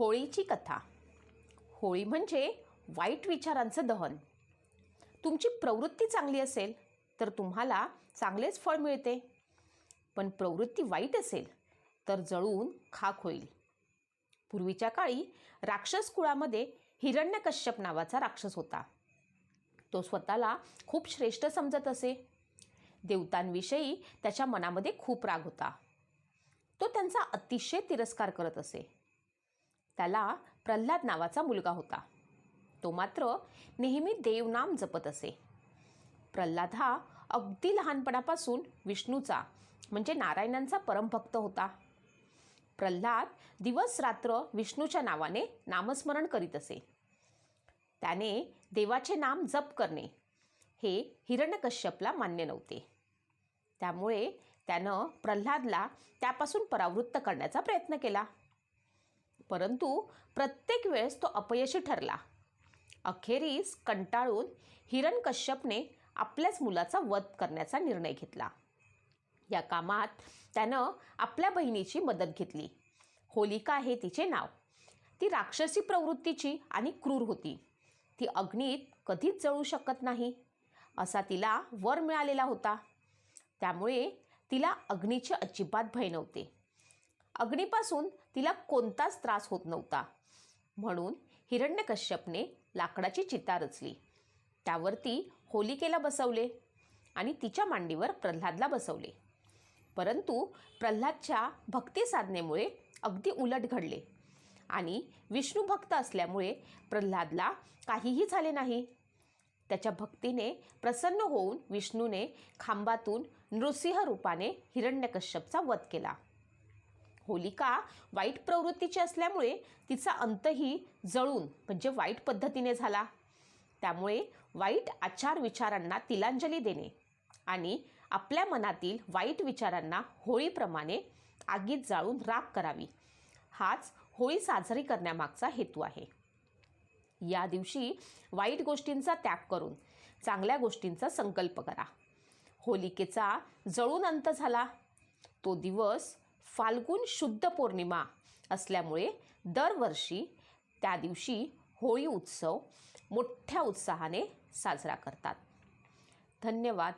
होळीची कथा. होळी म्हणजे वाईट विचारांचं दहन. तुमची प्रवृत्ती चांगली असेल तर तुम्हाला चांगलेच फळ मिळते. पण प्रवृत्ती वाईट असेल तर जळून खाक होईल. पूर्वीच्या काळी राक्षस कुळामध्ये हिरण्यकश्यप नावाचा राक्षस होता. तो स्वतःला खूप श्रेष्ठ समजत असे. देवतांविषयी त्याच्या मनामध्ये खूप राग होता. तो त्यांचा अतिशय तिरस्कार करत असे. त्याला प्रल्हाद नावाचा मुलगा होता. तो मात्र नेहमी देवनाम जपत असे. प्रल्हाद हा अगदी लहानपणापासून विष्णूचा म्हणजे नारायणांचा परमभक्त होता. प्रल्हाद दिवस रात्र विष्णूच्या नावाने नामस्मरण करीत असे. त्याने देवाचे नाम जप करणे हे हिरण्यकश्यपला मान्य नव्हते. त्यामुळे त्यानं प्रल्हादला त्यापासून परावृत्त करण्याचा प्रयत्न केला. परंतु प्रत्येक वेळेस तो अपयशी ठरला. अखेरीस कंटाळून हिरणकश्यपने आपल्याच मुलाचा वध करण्याचा निर्णय घेतला. या कामात त्यानं आपल्या बहिणीची मदत घेतली. होलिका हे तिचे नाव. ती राक्षसी प्रवृत्तीची आणि क्रूर होती. ती अग्नीत कधीच जळू शकत नाही. असा तिला वर मिळालेला होता. त्यामुळे तिला अग्नीचे अजिबात भय नव्हते. अग्नीपासून तिला कोणताच त्रास होत नव्हता. म्हणून हिरण्यकश्यपने लाकडाची चिता रचली. त्यावरती होलिकेला बसवले आणि तिच्या मांडीवर प्रल्हादला बसवले. परंतु प्रल्हादच्या भक्ती साधनेमुळे अगदी उलट घडले आणि विष्णू भक्त असल्यामुळे प्रल्हादला काहीही झाले नाही. त्याच्या भक्तीने प्रसन्न होऊन विष्णूने खांबातून नृसिंह रूपाने हिरण्यकश्यपचा वध केला. होलिका वाईट प्रवृत्तीची असल्यामुळे तिचा अंतही जळून म्हणजे वाईट पद्धतीने झाला. त्यामुळे वाईट आचार विचारांना तिलांजली देणे आणि आपल्या मनातील वाईट विचारांना होळीप्रमाणे आगीत जाळून राख करावी. हाच होळी साजरी करण्यामागचा हेतू आहे. या दिवशी वाईट गोष्टींचा त्याग करून चांगल्या गोष्टींचा संकल्प करा. होलिकेचा जळून अंत झाला. तो दिवस फाल्गुन शुद्ध पौर्णिमा असल्यामुळे दरवर्षी त्या दिवशी होळी उत्सव मोठ्या उत्साहाने साजरा करतात. धन्यवाद.